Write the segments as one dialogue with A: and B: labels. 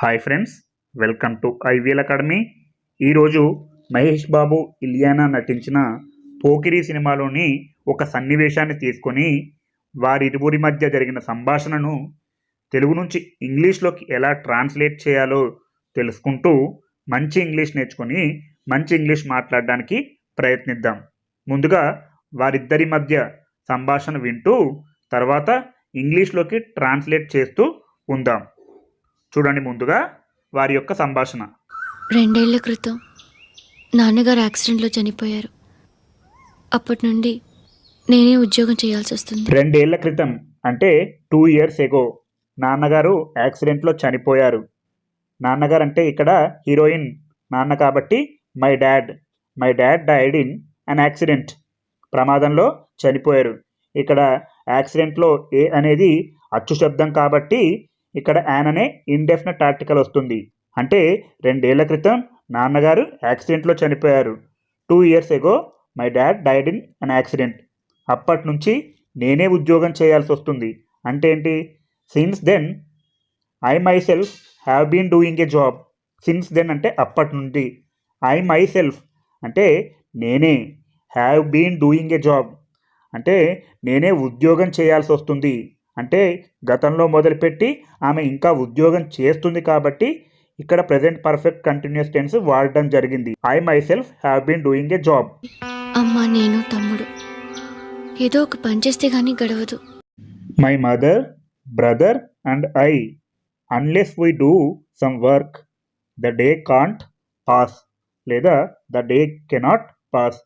A: Hi friends welcome to IVL academy. ఈరోజు మహేష్ బాబు ఇలియానా నటించిన పోకిరి సినిమాలోని ఒక సన్నివేశాన్ని తీసుకొని వారిరువురి మధ్య జరిగిన సంభాషణను తెలుగు నుంచి ఇంగ్లీష్లోకి ఎలా ట్రాన్స్లేట్ చేయాలో తెలుసుకుంటూ మంచి ఇంగ్లీష్ నేర్చుకొని మంచి ఇంగ్లీష్ మాట్లాడడానికి ప్రయత్నిద్దాం. ముందుగా వారిద్దరి మధ్య సంభాషణ వింటూ తర్వాత ఇంగ్లీష్లోకి ట్రాన్స్లేట్ చేస్తూ ఉందాం. చూడండి ముందుగా వారి యొక్క సంభాషణ.
B: రెండేళ్ళ క్రితం నాన్నగారు యాక్సిడెంట్లో చనిపోయారు. అప్పటి నుండి నేనే ఉద్యోగం చేయాల్సి వస్తుంది.
A: రెండేళ్ళ క్రితం అంటే టూ ఇయర్స్ ఎగో నాన్నగారు యాక్సిడెంట్లో చనిపోయారు. నాన్నగారు అంటే ఇక్కడ హీరోయిన్ నాన్న కాబట్టి my dad. My dad died in an accident. ప్రమాదంలో చనిపోయారు. ఇక్కడ యాక్సిడెంట్లో ఏ అనేది అచ్చు శబ్దం కాబట్టి ఇక్కడ యాన్ అనే ఇండెఫినెట్ ఆర్టికల్ వస్తుంది. అంటే రెండేళ్ళ క్రితం నాన్నగారు యాక్సిడెంట్లో చనిపోయారు. Two years ago my dad died in an accident అప్పటి నుంచి నేనే ఉద్యోగం చేయాల్సి వస్తుంది. అంటే ఏంటి? Since then I myself have been doing a job since then అంటే అప్పటి నుండి. ఐ మై సెల్ఫ్ అంటే నేనే have been doing a job అంటే నేనే ఉద్యోగం చేయాల్సి వస్తుంది. అంటే గతంలో మొదలుపెట్టి ఆమె ఇంకా ఉద్యోగం చేస్తుంది కాబట్టి ఇక్కడ ప్రజెంట్ పర్ఫెక్ట్ కంటిన్యూస్ టెన్స్ వాడడం జరిగింది. I myself have been doing a job
B: అమ్మ నేను తమ్ముడు. ఏదో ఒక పని చేస్తే గానీ గడవదు.
A: My mother brother and I unless we do some work the day can't pass లేదా the day cannot pass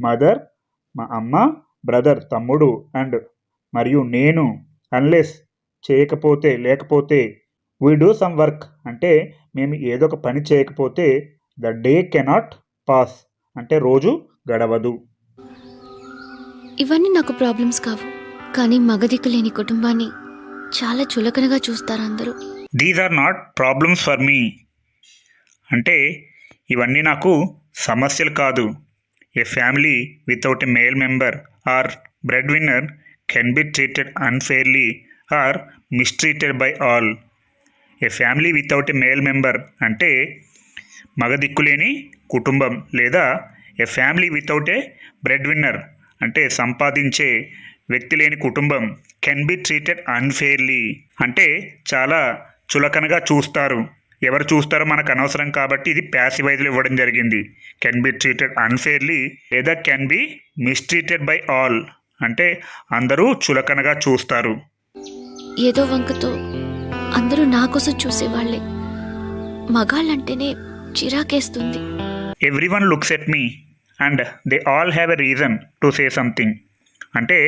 A: mother మా అమ్మ బ్రదర్ తమ్ముడు అండ్ మరియు నేను అన్లెస్ చేయకపోతే లేకపోతే వీ డూ సమ్ వర్క్ అంటే మేము ఏదో ఒక పని చేయకపోతే ద డే కెనాట్ పాస్ అంటే రోజు గడవదు.
B: ఇవన్నీ నాకు ప్రాబ్లమ్స్ కావు. కానీ మగదిక్కు లేని కుటుంబాన్ని చాలా చులకనగా చూస్తారు అందరూ.
A: These are not problems for me అంటే ఇవన్నీ నాకు సమస్యలు కాదు. A family without a male member or breadwinner can be treated unfairly or mistreated by all a family without a male member అంటే మగదిక్కులేని కుటుంబం లేదా a family without a breadwinner అంటే సంపాదించే వ్యక్తి లేని కుటుంబం కెన్ బి ట్రీటెడ్ అన్ఫెయిర్లీ అంటే చాలా చులకనగా చూస్తారు. ఎవరు చూస్తారో మనకు అనవసరం కాబట్టి ఇది ప్యాసివైజ్లు ఇవ్వడం జరిగింది. కెన్ బి ట్రీటెడ్ అన్ఫెయిర్లీ లేదా can be mistreated by all అంటే అందరూ చులకనగా చూస్తారు.
B: ఏదో వంకతో అందరూ నా కోసం చూసేవాళ్ళే మగాళ్ళంటేనే చిరాకేస్తుంది.
A: Everyone looks at me and they all have a reason to say something అంటే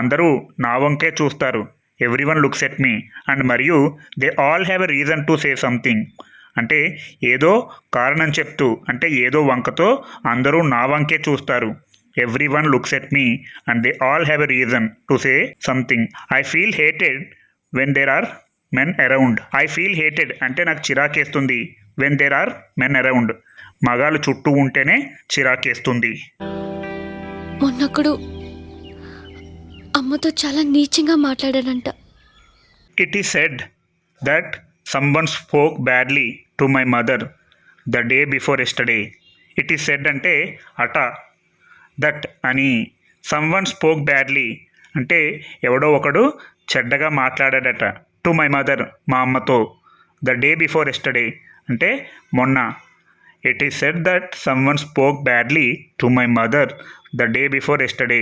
A: అందరూ నా వంకే చూస్తారు. Everyone looks at me and మరియు they all have a reason to say something అంటే ఏదో కారణం చెప్తూ అంటే ఏదో వంకతో అందరూ నా వంకే చూస్తారు. Everyone looks at me and they all have a reason to say something I feel hated when there are men around I feel hated అంటే నాకు చిరాకేస్తుంది when there are men around మగాళ్ళు చుట్టూ ఉంటేనే చిరాకేస్తుంది.
B: మొన్నొక్కడు అమ్మతో చాలా నీచంగా మాట్లాడాడంట.
A: It is said that someone spoke badly to my mother the day before yesterday it is said అంటే అట దట్ అని సమ్వన్ స్పోక్ బ్యాడ్లీ అంటే ఎవడో ఒకడు చెడ్డగా మాట్లాడాడట టు మై మదర్ మా అమ్మతో. ద డే బిఫోర్ ఎస్టర్డే అంటే మొన్న. It is said that someone spoke badly to my mother the day before yesterday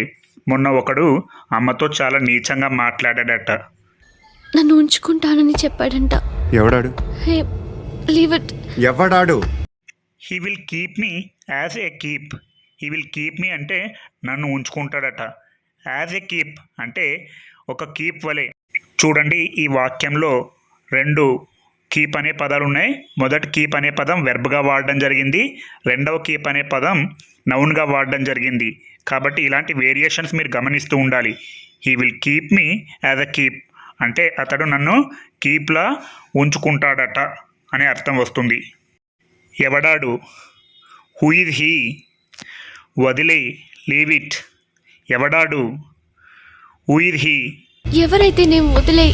A: మొన్న ఒకడు అమ్మతో చాలా నీచంగా మాట్లాడాడట.
B: నన్ను ఉంచుకుంటానని చెప్పాడంట.
C: ఎవడాడు?
B: హే లీవ్ ఇట్
C: ఎవడాడు?
A: He will keep me as a keep he will keep me అంటే నన్ను ఉంచుకుంటాడట. యాజ్ ఏ కీప్ అంటే ఒక కీప్ వలె. చూడండి ఈ వాక్యంలో రెండు కీప్ అనే పదాలు ఉన్నాయి. మొదటి కీప్ అనే పదం వెర్బ్గా వాడడం జరిగింది. రెండవ కీప్ అనే పదం నౌన్గా వాడడం జరిగింది. కాబట్టి ఇలాంటి వేరియేషన్స్ మీరు గమనిస్తూ ఉండాలి. He will keep me as a keep అంటే అతడు నన్ను కీప్లా ఉంచుకుంటాడట అనే అర్థం వస్తుంది. ఎవడాడు? హూ ఈజ్ హీ వదిలే లీవ్ ఇట్. ఎవడాడు? Who is he.
B: ఎవరైతే నేను వదిలే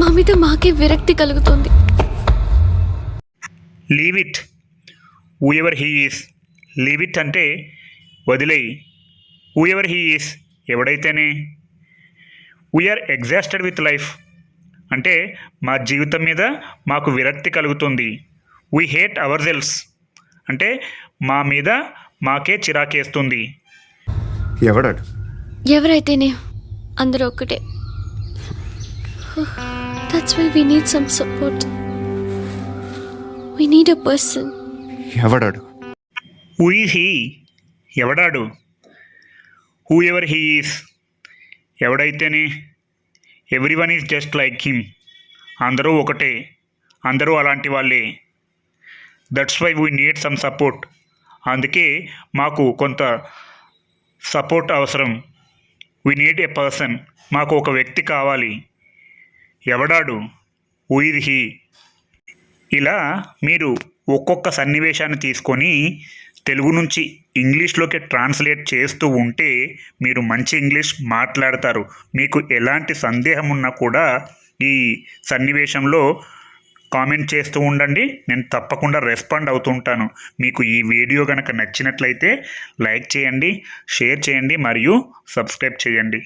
B: మా మీద మాకే విరక్తి కలుగుతుంది.
A: Leave it. Whoever he is. Leave it అంటే వదిలేయి whoever he is. ఎవడైతేనే. We are exhausted with life అంటే మా జీవితం మీద మాకు విరక్తి కలుగుతుంది. వీ హేట్ అవర్ సెల్స్ అంటే మా మీద మాకే చిరాకేస్తుంది.
C: ఎవడాడు
B: ఎవరైతేనే అందరూ ఒక్కటే. That's why we need some support we need a person
C: ఎవడాడు?
A: హూ ఈజ్ హీ ఎవడాడు? Whoever he is ఎవడైతేనే everyone is just like him అందరూ ఒకటే. అందరూ అలాంటి వాళ్ళే. That's why we need some support అందుకే మాకు కొంత సపోర్ట్ అవసరం. వి నీడ్ ఏ పర్సన్ మాకు ఒక వ్యక్తి కావాలి. ఎవడాడు? ఉయిర్ హీ ఇలా మీరు ఒక్కొక్క సన్నివేశాన్ని తీసుకొని తెలుగు నుంచి ఇంగ్లీష్లోకి ట్రాన్స్లేట్ చేస్తూ ఉంటే మీరు మంచి ఇంగ్లీష్ మాట్లాడతారు. మీకు ఎలాంటి సందేహం ఉన్నా కూడా ఈ సన్నివేశంలో కామెంట్ చేస్తూ ఉండండి. నేను తప్పకుండా రెస్పాండ్ అవుతుంటాను. మీకు ఈ వీడియో కనుక నచ్చినట్లయితే లైక్ చేయండి షేర్ చేయండి మరియు సబ్స్క్రైబ్ చేయండి.